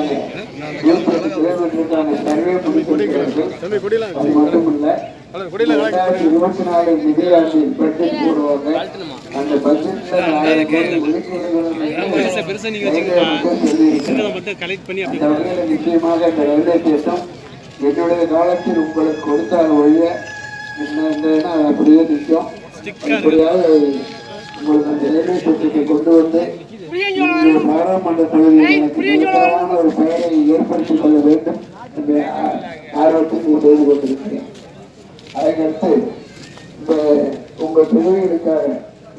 கிலோமீட்டருக்கான நூற்றி கிலோமீட்டருக்கான சர்வே அது மட்டும் இருபத்தி நாலு நிதியாண்டில் பட்ஜெட் போடுவாங்க அந்த பட்ஜெட்ல மட்டும் கலெக்ட் பண்ணி அந்த நிச்சயமாக இந்த ரயில்வே ஸ்டேஷன் என்னுடைய காலத்தில் உங்களுக்கு கொடுத்தால் ஒழிய என்ன அப்படியே நிற்கும் உங்களுக்கு அந்த ரயில்வே ஸ்டேஷனை கொண்டு வந்து இந்த பாராளுமன்ற தொகுதியில் எனக்கு நிரந்தரமான ஒரு பெயரை ஏற்படுத்திக் கொள்ள வேண்டும் என்ற ஆர்வத்தில் செய்து கொண்டிருக்கிறேன். அதற்கடுத்து இந்த உங்கள் தொகுதிகளுக்காக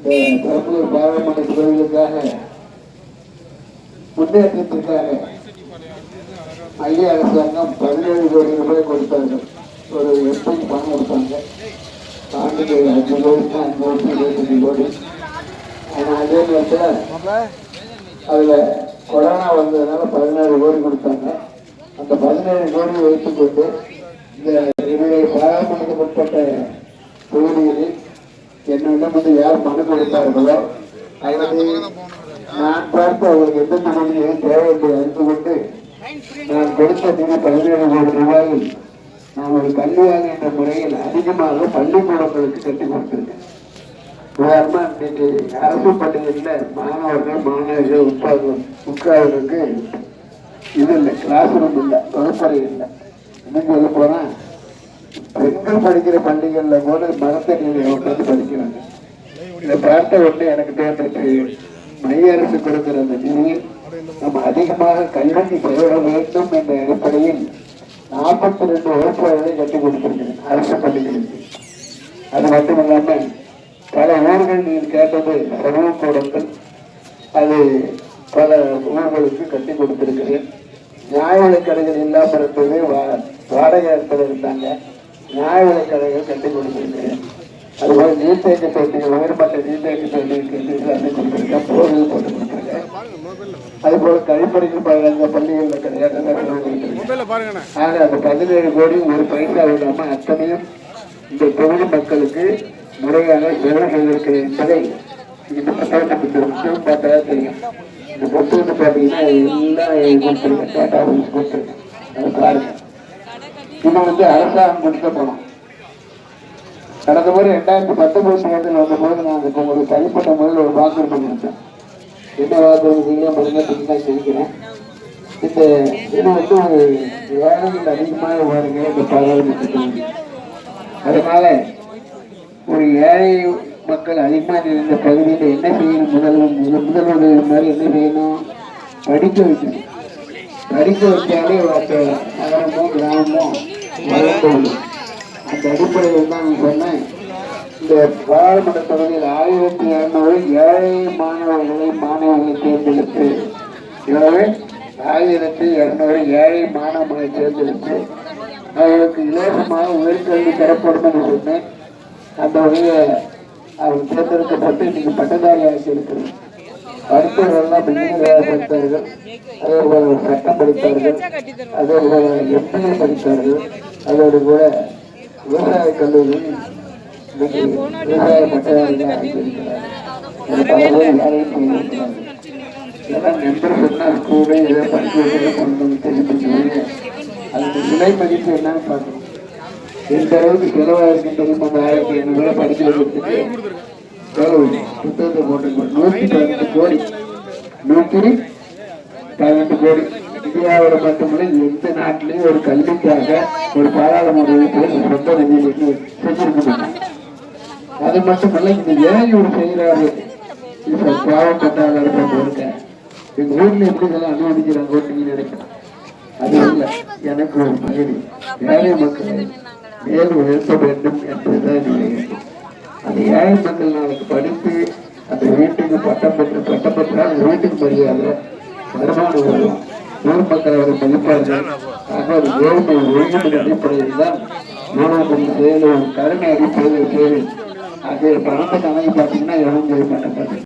இந்த பெரம்பலூர் பாராளுமன்ற தொகுதிகளுக்காக முன்னேற்றத்திற்காக மைய அரசாங்கம் பதினேழு கோடி ரூபாய் கொடுத்தார்கள். ஒரு எம்பி பணம் கொடுத்தாங்க. ஆண்டுக்கு அஞ்சு இருபத்தஞ்சு கோடி. ஆனால் அதே நேரத்தில் அதில் கொரோனா வந்ததுனால பதினேழு கோடி கொடுத்தாங்க. அந்த பதினேழு கோடி வைத்துக்கொண்டு இந்த என்னுடைய பாராளுமன்றத்துக்கு உட்பட்ட தொகுதிகளில் என்னிடம் வந்து யார் மனு கொடுத்தார்களோ அல்லது நான் பார்த்து அவர்களுக்கு எந்த தொகுதியும் தேவை என்று அறிந்து கொண்டு நான் கொடுத்த நிதி பதினேழு கோடி ரூபாயில் நான் ஒரு கல்வியாக என்ற முறையில் அதிகமாக பள்ளிக்கூடங்களுக்கு கட்டி கொடுத்திருக்கேன். உதாரணமாக இன்னைக்கு அரசு பள்ளிகளில் மாணவர்கள் மாணவிகள் உட்கார்ந்து உட்கார்றதுக்கு இது இல்லை கிளாஸ் ரூம் இல்லை வகுப்பறை இல்லை. இன்னும் சொல்ல போனால் பெண்கள் படிக்கிற பள்ளிகளில் கூட மரத்தடியில் உட்காந்து படிக்கிறாங்க இதை பார்த்த உடனே எனக்கு தேர்ந்தெடுத்து மைய அரசு கொடுக்கிற அந்த நிதியில் நம்ம அதிகமாக கல்விக்கு பெற வேண்டும் என்ற அடிப்படையில் நாற்பத்தி ரெண்டு வகுப்புகளை கட்டி கொடுத்திருக்கிறேன் அரசு பள்ளிகளுக்கு. அது மட்டும் இல்லாமல் பல ஊர்கள் நீங்கள் கேட்டது சமூக கூடங்கள். அது பல ஊர்களுக்கு கட்டி கொடுத்திருக்கிறேன். நியாய விலைக்கடைகள் இல்லாமல் இருந்தது வாடகை இடத்துல இருந்தாங்க. நியாய விலைக்கடைகள் கட்டி கொடுத்திருக்கிறேன். அதுபோல நீர்த்தேக்க தொட்டிகள் உயர்மட்ட நீர்த்தேக்க தொட்டிகள் கட்டி கொடுத்திருக்கேன். போர்கள் போட்டு கொடுத்திருக்கேன். அதுபோல கழிப்பறைகள் பல பள்ளிகளில் கிடையாது ஆக அந்த பதினேழு கோடி ஒரு பைசா இல்லாம அத்தனையும் இந்த தொகுதி மக்களுக்கு முறையாக செலவு செய்திருக்கிறேன் என்பதை இந்த புத்தகத்துக்கு இந்த விஷயம் பார்த்தா தெரியும் இந்த புத்தகத்தை பார்த்தீங்கன்னா எல்லாம் கொடுத்துருக்கேன் டேட்டா கொடுத்துருக்கேன் அதை பாருங்க. இது வந்து அரசாங்கம் கொடுத்த பணம். கடந்த முறை ரெண்டாயிரத்தி பத்தொன்பது தேர்தல் வந்தபோது நான் அதுக்கு தனிப்பட்ட முறையில் ஒரு வாக்குறுதி கொடுத்தேன். என்ன வாக்குறுதிகளை முதல்ல தெரிவிக்கிறேன் இந்த இது வந்து ஏழைகள் அதிகமாக வருகிற இந்த அதனால ஒரு ஏழை மக்கள் அதிகமாக இருந்த பகுதியில் என்ன செய்யணும்? முதல்வர் முதல் முதல்வர் மாதிரி என்ன செய்யணும்? படிக்க வைக்கணும். படிக்க வச்சாலே நகரமோ கிராமமோ வளர்ந்து அந்த அடிப்படையில் தான் நான் சொன்னேன். இந்த பாராளுமன்ற தொகுதியில் ஆயிரத்தி இரநூறு ஏழை மாணவர்களை மாணவர்களை தேர்ந்தெடுத்து எனவே ஆயிரத்தி இரநூறு ஏழை மாணவர்களை தேர்ந்தெடுத்து அவர்களுக்கு இலவசமாக உயர்கல்வி தரப்படும் என்று சொன்னேன். அந்த வகையில் அவர் தேர்ந்தெடுக்கப்பட்டு இன்னைக்கு பட்டதாரி ஆகி இருக்கிறது மருத்துவர்கள்லாம் இன்ஜினியராக படித்தார்கள் அதே போல சட்டம் படித்தார்கள். அதே போல எம்பிஏ படித்தார்கள். அதோடு கூட விவசாய கல்லூரியில் இன்னைக்கு விவசாய பட்டதாரிகளாக ஆகியிருக்கிறார்கள் நண்பர் ஸ்கூலு இதை கொண்டு வந்து விலை மதிப்பு என்னன்னு பார்க்கணும். எந்த அளவுக்கு செலவாயிருக்கு தெரியுமா அந்த ஆயிரத்தி ஐநூறு படிக்க வைக்கிறதுக்கு செலவு புத்தகத்தை போட்டுக்கணும் நூற்றி பதினெட்டு கோடி. நூற்றி பதினெட்டு கோடி. இந்தியாவில் மட்டுமில்லை எந்த நாட்டிலையும் ஒரு கல்விக்காக ஒரு பாராளுமன்ற உறுப்பினர் சொந்த நிதியிலிருந்து செஞ்சிருக்க மாட்டாங்க அது மட்டுமல்ல இந்த ஏன் ஒரு செய்கிறாரு? இப்ப பாவப்பட்டாங்க இருக்க எங்க ஊர்ல எப்படி இதெல்லாம் அனுமதிக்கிறாங்க நினைக்கிறேன். அது இல்ல. எனக்கு ஒரு மகிழ்ச்சி. ஏழை மக்களை மேல் உயர்த்த வேண்டும் என்பதுதான் என்னுடைய அந்த ஏழை மக்கள் நாளைக்கு படித்து அந்த வீட்டுக்கு பட்டம் பெற்று பட்டம் பெற்றால் அந்த வீட்டுக்கு மரியாதை வருமானம் வரும். ஊர் மக்கள் அவரை மதிப்பார்கள். ஆக ஒரு ஏழ்மை ஒழுங்கின் அடிப்படையில் தான் ஊழல் செயலும் கருணை அடிப்படையில் செயலும் ஆகிய பணத்தை கணக்கு பார்த்தீங்கன்னா எவ்வளவு செய்ய மாட்டேன்